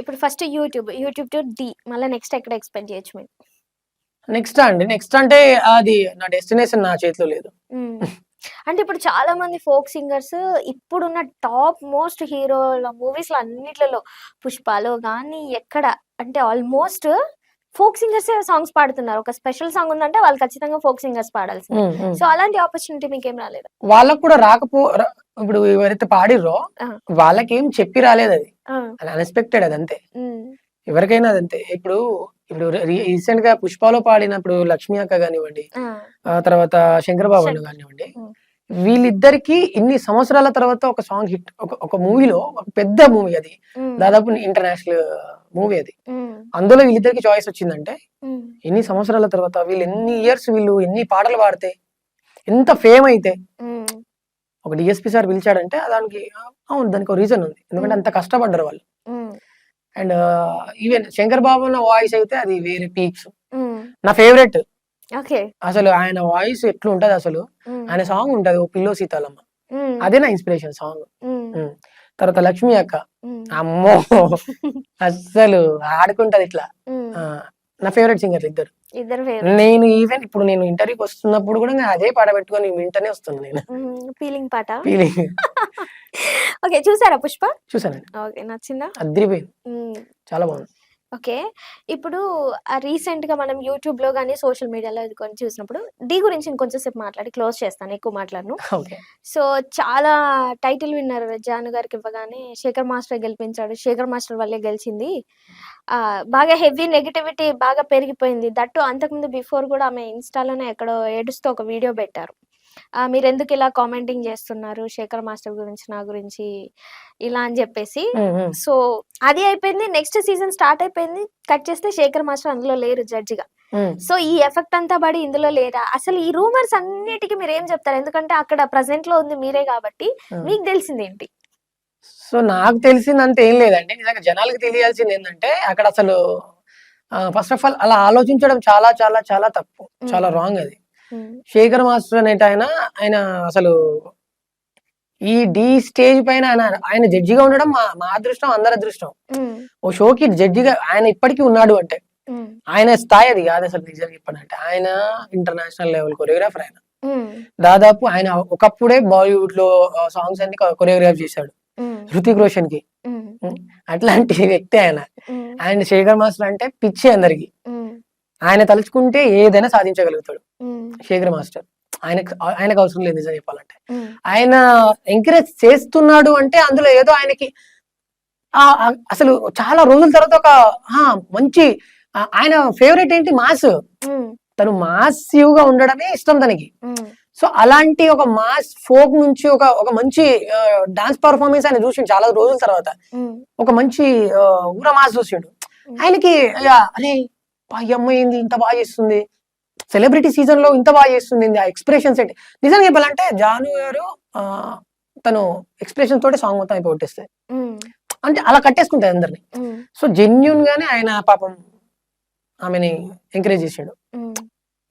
ఇప్పుడు first YouTube YouTube to D మళ్ళీ next ఎక్కడ ఎక్స్పెక్ట్ చేయొచ్చు మేము నెక్స్ట్ అండి. నెక్స్ట్ అంటే అది నా డెస్టినేషన్ నా చేతిలో లేదు. అంటే ఇప్పుడు చాలా మంది ఫోక్ సింగర్స్ ఇప్పుడున్న టాప్ మోస్ట్ హీరోల మూవీస్లో అన్నిట్లలో పుష్పాలో కానీ ఎక్కడ? అంటే ఆల్మోస్ట్ ఫోక్ సింగర్స్ సాంగ్స్ పాడుతున్నారు ఒక స్పెషల్ సాంగ్ ఉందంటే వాళ్ళు ఖచ్చితంగా ఫోక్ సింగర్స్ పాడాల్సింది ఉమ్. సో అలాంటి ఆపర్చునిటీ మీకు ఏం రాలేదు వాళ్ళకు కూడా రాకపో ఇప్పుడు ఎవరైతే పాడిర్రో ఆ. వాళ్ళకేం చెప్పి రాలేదు అది అది అన్ఎక్స్పెక్టెడ్ అది అంతే మ్మ్. ఎవరికైనా అదంతే ఇప్పుడు ఇప్పుడు రీసెంట్గా పుష్పలో పాడినప్పుడు లక్ష్మీ అక్క కానివ్వండి తర్వాత శంకరబాబు అన్న. కానివ్వండి. వీళ్ళిద్దరికి ఇన్ని సంవత్సరాల తర్వాత ఒక సాంగ్ హిట్ ఒక మూవీలో ఒక పెద్ద మూవీ అది. దాదాపు ఇంటర్నేషనల్ మూవీ అది. అందులో వీళ్ళిద్దరికి చాయిస్ వచ్చిందంటే. ఎన్ని సంవత్సరాల తర్వాత వీళ్ళు ఎన్ని ఇయర్స్ వీళ్ళు ఎన్ని పాటలు పాడితే ఎంత ఫేమ్ అయితే. ఒక డిఎస్పి సార్ పిలిచాడంటే దానికి అవును దానికి ఒక రీజన్ ఉంది ఎందుకంటే. అంత కష్టపడ్డారు వాళ్ళు. And even Shankar Babu voice అయితే అది వేరే పీక్స్. నా ఫేవరెట్ అసలు ఆయన వాయిస్ ఎట్లా ఉంటది అసలు. ఆయన సాంగ్ ఉంటది ఓ పిల్లో సీతాలమ్మ మ్మ్. అదే నా ఇన్స్పిరేషన్ సాంగ్. తర్వాత లక్ష్మి అక్క. మ్మ్. అమ్మో అస్సలు ఆడుకుంటది ఇట్లా. నా ఫేవరెట్ సింగర్ ఇద్దరు. నేను ఈవెన్ ఇప్పుడు నేను ఇంటర్వ్యూకి వస్తున్నప్పుడు కూడా అదే పాట పెట్టుకొని వింటనే వస్తున్నాను నేను. ఫీలింగ్ పాట? ఫీలింగ్ ఓకే చూసారా పుష్ప? చూసానండి. ఓకే నచ్చిందా? అదిరిపోయింది. చాలా బాగుంది. ఓకే. ఇప్పుడు రీసెంట్గా మనం యూట్యూబ్లో కానీ సోషల్ మీడియాలో చూసినప్పుడు డీ గురించి ఇంకొంచెం సేపు మాట్లాడి క్లోజ్ చేస్తాను ఎక్కువ మాట్లాడను. ఓకే. సో చాలా టైటిల్ విన్నర్ జాను గారికి ఇవ్వగానే శేఖర్ మాస్టర్ గెలిపించాడు. శేఖర్ మాస్టర్ వల్లే గెలిచింది. ఆ, బాగా హెవీ నెగిటివిటీ బాగా పెరిగిపోయింది. దట్టు అంతకుముందు బిఫోర్ కూడా ఆమె ఇన్స్టాలోనే ఎక్కడో ఏడుస్తూ ఒక వీడియో పెట్టారు. మీరు ఎందుకు ఇలా కామెంటింగ్ చేస్తున్నారు? శేఖర్ మాస్టర్ గురించి నా గురించి ఇలా అని చెప్పేసి. సో అది అయిపోయింది. నెక్స్ట్ సీజన్ స్టార్ట్ అయిపోయింది. కట్ చేస్తే శేఖర్ మాస్టర్ అందులో లేరు జడ్జిగా. సో ఈ ఎఫెక్ట్ అంతా పడి ఇందులో లేరా? అసలు ఈ రూమర్స్ అన్నిటికీ మీరు ఏం చెప్తారు? ఎందుకంటే అక్కడ ప్రజెంట్లో ఉంది మీరే కాబట్టి మీకు తెలిసింది ఏంటి? సో నాకు తెలిసిందంత ఏం లేదండి. నిజంగా జనాలకు తెలియాల్సింది ఏంటంటే అక్కడ అసలు ఫస్ట్ ఆఫ్ ఆల్ అలా ఆలోచించడం చాలా చాలా చాలా తప్పు. చాలా రాంగ్ అది. శేఖర్ మాస్టర్ అనేట ఆయన ఆయన అసలు ఈ డి స్టేజ్ పైన ఆయన ఆయన జడ్జిగా ఉండడం మా మా అదృష్టం అందరి అదృష్టం. ఓ షోకి జడ్జిగా ఆయన ఇప్పటికీ ఉన్నాడు అంటే. ఆయన స్థాయి అది కాదు అసలు నిజంగా చెప్పాలంటే. ఆయన ఇంటర్నేషనల్ లెవెల్ కొరియోగ్రాఫర్ ఆయన. దాదాపు ఆయన ఒకప్పుడే బాలీవుడ్లో సాంగ్స్ అన్ని కొరియోగ్రాఫ్ చేశాడు. హృతిక్ రోషన్కి అట్లాంటి వ్యక్తి ఆయన. ఆయన శేఖర్ మాస్టర్ అంటే పిచ్చి అందరికి. ఆయన తలుచుకుంటే ఏదైనా సాధించగలుగుతాడు. శేఖర్ మాస్టర్. ఆయనకు ఆయనకు అవసరం లేదు నిజం చెప్పాలంటే. ఆయన ఎంకరేజ్ చేస్తున్నాడు అంటే అందులో ఏదో ఆయనకి అసలు చాలా రోజుల తర్వాత ఒక మంచి ఆయన ఫేవరెట్ ఏంటి? మాస్. తను మాసివ్గా ఉండడమే ఇష్టం తనకి. సో అలాంటి ఒక మాస్ ఫోక్ నుంచి ఒక ఒక మంచి డాన్స్ పర్ఫార్మెన్స్ ఆయన చూసిండు చాలా రోజుల తర్వాత. ఒక మంచి ఊర మాస్ చూసిండు. ఆయనకి అరే ఈ అమ్మాయి ఏంది? ఇంత బాగా చేస్తుంది. సెలబ్రిటీ సీజన్లో ఇంత బాగా చేస్తుంది ఆ ఎక్స్ప్రెషన్స్ ఏంటి నిజంగా చెప్పాలంటే జాను గారు తను ఎక్స్ప్రెషన్ తోటి సాంగ్ మొత్తం అయిపోయి కొట్టేస్తాయి అంటే అలా కట్టేసుకుంటాయి అందరిని. సో జెన్యున్ గానే ఆయన పాపం ఆమెని ఎంకరేజ్ చేసాడు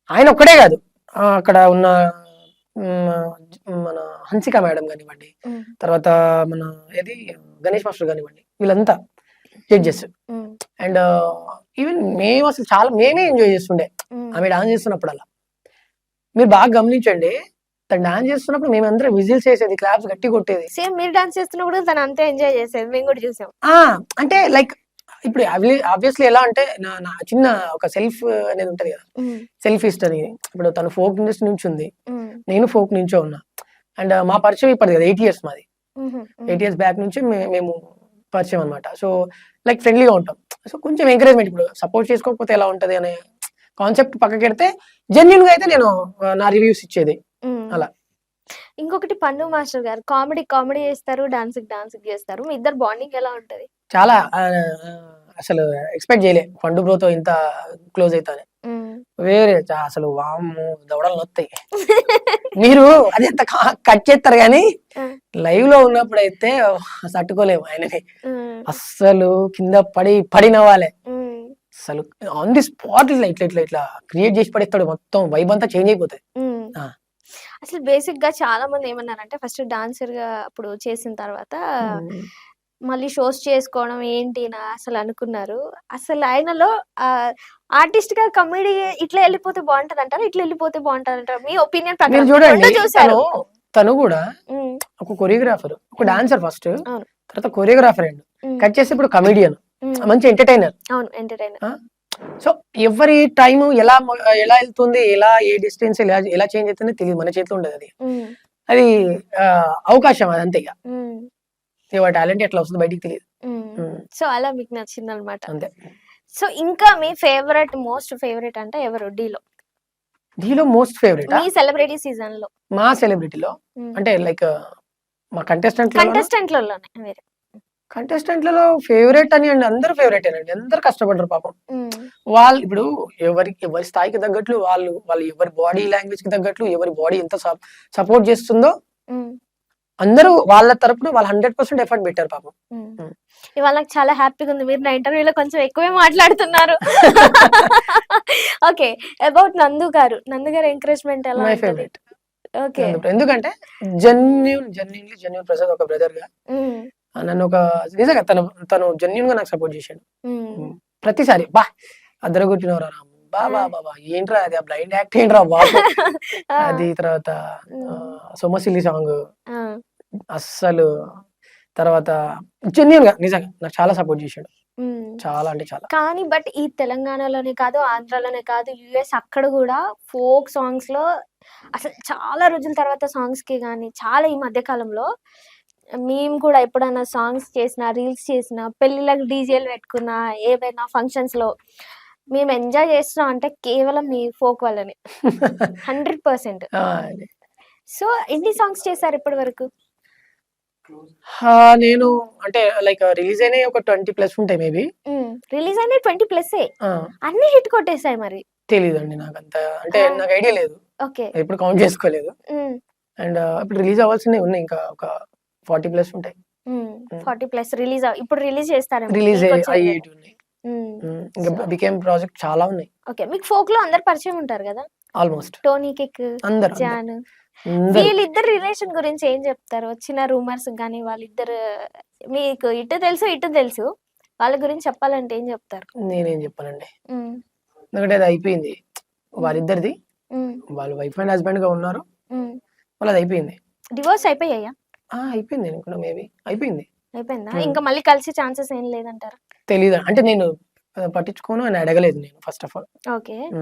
ఆయన ఒక్కడే కాదు. అక్కడ ఉన్న మన హన్సిక మేడం కానివ్వండి తర్వాత మన ఏది? గణేష్ మాస్టర్ కానివ్వండి వీళ్ళంతా జడ్జెస్ అండ్ ఈవెన్ మేము అసలు చాలా మేమే ఎంజాయ్ చేస్తుండే. ఆమె డాన్స్ చేస్తున్నప్పుడు అలా మీరు బాగా గమనించండి తను డాన్స్ చేస్తున్నప్పుడు మేమందరం విజిల్స్ చేసేది క్లాప్స్ గట్టి కొట్టేది. సేమ్ మీరు డాన్స్ చేస్తున్నప్పుడు తను అంతే ఎంజాయ్ చేసేది మేము కూడా చూసాం. ఆ అంటే లైక్ ఇప్పుడు ఆబ్వియస్లీ ఎలా అంటే నా నా చిన్న ఒక సెల్ఫ్ అనేది ఉంటది కదా. సెల్ఫ్ హిస్టరీ ఇప్పుడు తను ఫోక్ ఇండస్ట్రీ నుంచి ఉంది. నేను ఫోక్ నుంచే ఉన్నా. అండ్ మా పరిచయం ఇప్పటిది కదా ఎయిట్ ఇయర్స్ మాది. ఎయిట్ ఇయర్స్ బ్యాక్ నుంచి మేము పరిచయం అనమాట సో లైక్ ఫ్రెండ్లీగా ఉంటాం. సో కొంచెం ఎంకరేజ్మెంట్ ఇప్పుడు సపోర్ట్ చేసుకోకపోతే ఎలా ఉంటది అనే కాన్సెప్ట్ పక్కకెడితే జెన్యున్గా అయితే నేను నా రివ్యూస్ ఇచ్చేది. అలా. ఇంకొకటి పన్ను మాస్టర్ గారు కామెడీ కామెడీ చేస్తారు డాన్స్ డాన్స్ చేస్తారు. మీ ఇద్దరు బాండింగ్ ఎలా ఉంటది? చాలా అసలు ఎక్స్పెక్ట్ చేయలే. పండు బ్రోతో ఇంత క్లోజ్ అవుతానే వేరే అసలు వాము దవడలు నొత్తాయి. మీరు అది ఎంత కట్ చేస్తారు కానీ. లైవ్లో ఉన్నప్పుడు అయితే తట్టుకోలేము ఆయనని. అస్సలు కింద పడి పడిన వాళ్ళే. అసలు ఆన్ ది స్పాట్ ఇట్లా ఇట్లా ఇట్లా ఇట్లా క్రియేట్ చేసి పడేస్తాడు మొత్తం వైబ్ అంతా చేంజ్ అయిపోతాయి. ఆ. అసలు బేసిక్గా చాలా మంది ఏమన్నారంటే ఫస్ట్ డాన్సర్గా అప్పుడు చేసిన తర్వాత మళ్ళీ షోస్ చేసుకోవడం ఏంటి నా అసలు అనుకున్నారు. అసలు ఆయనలో ఆర్టిస్ట్గా కమెడీ ఇట్లా వెళ్ళిపోతే బాగుంటది అంటారు ఇట్లా వెళ్ళిపోతే బాగుంటది అంటారు మీ ఒపీనియన్ మీరు ప్రకారం చూడండి రెండు తను తను కూడా ఒక కొరియోగ్రాఫర్ ఒక డాన్సర్ ఫస్ట్ అవును. తర్వాత కొరియోగ్రాఫర్ అండ్ కట్ చేసి ఇప్పుడు కమెడియన్ ఉమ్, మంచి ఎంటర్టైనర్ అవును ఎంటర్టైనర్ సో ఎవరి టైం ఎలా ఎలా వెళ్తుంది ఎలా ఏ డిస్టెన్స్ ఎలా ఎలా చేంజ్ అవుతుంది తెలియదు. మన చేతిలో ఉండదు అది. అది ఆ, అవకాశం అది అంతే ఇక. టాలెంట్ ఎట్లా వస్తుంది బయటికి తెలియదు. సో అలా మీకు నచ్చింది అనమాట అంతే. సో ఇంకా మీ ఫేవరెట్ మోస్ట్ ఫేవరెట్ అంటే ఎవరు? డీలో దీనిలో మోస్ట్ ఫేవరెట్ మీ సెలబ్రిటీ సీజన్లో. మా సెలబ్రిటీలో అంటే లైక్ మా కంటెస్టెంట్ కంటెస్టెంట్లలోనే వేరే. కంటెస్టెంట్లలో ఫేవరెట్ అని అండి అందరూ ఫేవరెట్ అండి అందరూ కష్టపడ్డారు పాపం. వాళ్ళు ఇప్పుడు ఎవరికి ఎవరి స్థాయికి తగ్గట్లు వాళ్ళు వాళ్ళు ఎవరి బాడీ లాంగ్వేజ్కి తగ్గట్లు ఎవరి బాడీ ఎంత సపోర్ట్ చేస్తుందో అందరూ వాళ్ళ తరపున వాళ్ళు హండ్రెడ్ పర్సెంట్ ఎఫర్ట్ పెట్టారు పాపం. ఇవాళ నాకు చాలా హ్యాపీగా ఉంది మీరు నా ఇంటర్వ్యూలో కొంచెం ఎక్కువే మాట్లాడుతున్నారు. ఓకే అబౌట్ నందు గారు నందు గారు ఎంకరేజ్మెంట్ ఎలా మై ఫేవరెట్ ఎందుకంటే జెన్యున్ జెన్యున్లీ జెన్యున్ ప్రసాద్ ఒక బ్రదర్గా నన్ను ఒక నిజంగా తను తను జెన్యున్గా నాకు సపోర్ట్ చేశాడు. ప్రతిసారి బా అద్దరు కూర్చున్నవరా రామ్? బా బా బా బా ఏంట్రా అది? ఆ బ్లైండ్ యాక్ట్ ఏంట్రా బాబు? అది తర్వాత సొమ్మసిల్లి సాంగ్ అస్సలు తర్వాత జెన్యున్గా నిజంగా నాకు చాలా సపోర్ట్ చేశాడు. చాలా అంటే చాలా. కానీ బట్ ఈ తెలంగాణలోనే కాదు ఆంధ్రాలోనే కాదు యుఎస్ అక్కడ కూడా ఫోక్ సాంగ్స్లో అసలు చాలా రోజుల తర్వాత సాంగ్స్కి కానీ చాలా ఈ మధ్య కాలంలో మేము కూడా ఎప్పుడైనా సాంగ్స్ చేసిన రీల్స్ చేసిన పెళ్ళిళ్ళకి డీజేలు పెట్టుకున్న ఏవైనా ఫంక్షన్స్లో మేము ఎంజాయ్ చేస్తున్నాం అంటే కేవలం మీ ఫోక్ వల్లనే. Hundred percent. సో ఎన్ని సాంగ్స్ చేశారు ఇప్పటి వరకు నేను అంటే లైక్ రిలీజ్ అయినాయి ఒక ట్వంటీ ప్లస్ ఉంటాయి మేబీ రిలీజ్ అయిన ట్వంటీ ప్లస్ అన్ని హిట్ కొట్టేసాయి మరి. తెలియదు అండి నాకు అంత అంటే. నాకు ఐడియా లేదు. ఓకే. ఎప్పుడు కౌంట్ చేసుకోలేదు. అండ్ ఇప్పుడు రిలీజ్ అవ్వాల్సినవి ఉన్నాయి ఇంకా ఒక ఫార్టీ ప్లస్ ఉంటాయి. ఫార్టీ ప్లస్ రిలీజ్ ఇప్పుడు రిలీజ్ చేస్తారేమో. రిలీజ్ అయ్యేటి ఉన్నాయి. ఇంకా బికేమ్ ప్రాజెక్ట్ చాలా ఉన్నాయి. ఓకే. మీకు ఫోక్లో అందరు పరిచయం ఉంటారు కదా? ఆల్మోస్ట్. టోనీ కిక్ అందరు జాన్. వీళ్ళిద్దరు రిలేషన్ గురించి ఏం చెప్తారు? వచ్చిన రూమర్స్ కానీ వాళ్ళిద్దరు మీకు ఇటు తెలుసు ఇటు తెలుసు. వాళ్ళ గురించి చెప్పాలంటే ఏం చెప్తారు? నేనేం చెప్పానండి ఉమ్, ఎందుకంటే అది అయిపోయింది. వాళ్ళిద్దరిది. వాళ్ళు వైఫ్ అండ్ హస్బెండ్గా ఉన్నారు. వాళ్ళది అయిపోయింది. డివోర్స్ అయిపోయాయా? ఆ అయిపోయింది అనుకున్నా మేబీ. అయిపోయింది. అయిపోయిందా. ఇంకా మళ్ళీ కలిసే ఛాన్సెస్ ఏం లేదంటారా? తెలీదు. అంటే నేను పట్టించుకోను అని అడగలేదు నేను ఫస్ట్ ఆఫ్ ఆల్ ఓకే.